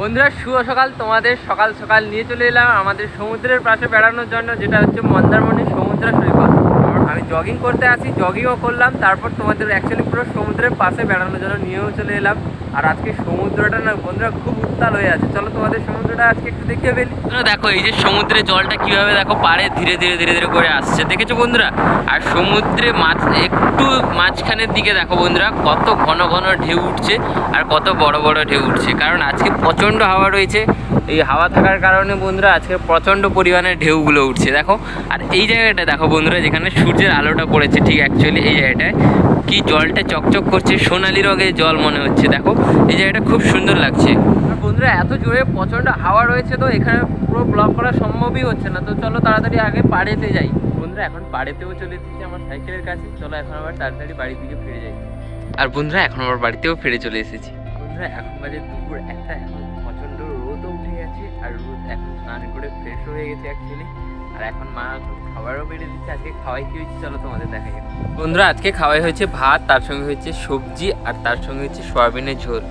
বন্ধুরা, শুভ সকাল। তোমাদের সকাল সকাল নিয়ে চলে এলাম আমাদের সমুদ্রের পাশে বেড়ানোর জন্য, যেটা হচ্ছে মন্দারমণি সমুদ্র সৈকত। আমি জগিং করতে আসি জগিংও করলাম, তারপর তোমাদের অ্যাকচুয়ালি পুরো সমুদ্রের পাশে বেড়ানোর জন্য নিয়েও চলে এলাম। আর আজকে সমুদ্রটা না বন্ধুরা খুব উত্তাল হয়ে আছে। চলো তোমাদের সমুদ্রটা আজকে একটু দেখিয়ে ফেলি। দেখো, এই যে সমুদ্রে জলটা কীভাবে দেখো, পাড়ে ধীরে ধীরে ধীরে ধীরে করে আসছে। দেখেছ বন্ধুরা? আর সমুদ্রে মাছ একটু মাঝখানের দিকে দেখো বন্ধুরা, কত ঘন ঘন ঢেউ উঠছে আর কত বড় বড় ঢেউ উঠছে। কারণ আজকে প্রচণ্ড হাওয়া রয়েছে, এই হাওয়া থাকার কারণে বন্ধুরা আজকে প্রচণ্ড পরিমাণে ঢেউগুলো উঠছে, দেখো। আর এই জায়গাটা দেখো বন্ধুরা, যেখানে সূর্যের আলোটা পড়েছে, ঠিক অ্যাকচুয়ালি এই জায়গাটায়। কি জলটা চকচক করছে, সোনালি রঙের জল মনে হচ্ছে, দেখো। এই জায়গাটা খুব সুন্দর লাগছে। বন্ধুরা, এত জোরে প্রচণ্ড হাওয়া রয়েছে তো, এখানে পুরো ব্লক করা সম্ভবই হচ্ছে না। তো চলো তাড়াতাড়ি আগে পাড়েতে যাই। বন্ধুরা এখন পাড়েতেও চলে এসেছি আমার সাইকেলের কাছে। চলো এখন আবার তাড়াতাড়ি বাড়ির দিকে ফিরে যাই। আর বন্ধুরা এখন আবার বাড়িতেও ফিরে চলে এসেছি। বন্ধুরা এখন বাজে দুপুর একটা এখন প্রচণ্ড রোদও উঠে গেছে আর রোদ এখন স্নান করে ফ্রেশ হয়ে গেছে অ্যাকচুয়ালি আর এখন মা এখন খাবারও বেড়ে দিচ্ছে আজকে খাওয়াই কি হয়েছে চলো তোমাদের দেখা যাবে বন্ধুরা আজকে খাওয়াই হয়েছে ভাত তার সঙ্গে হয়েছে সবজি আর তার সঙ্গে হচ্ছে সয়াবিনের ঝোল।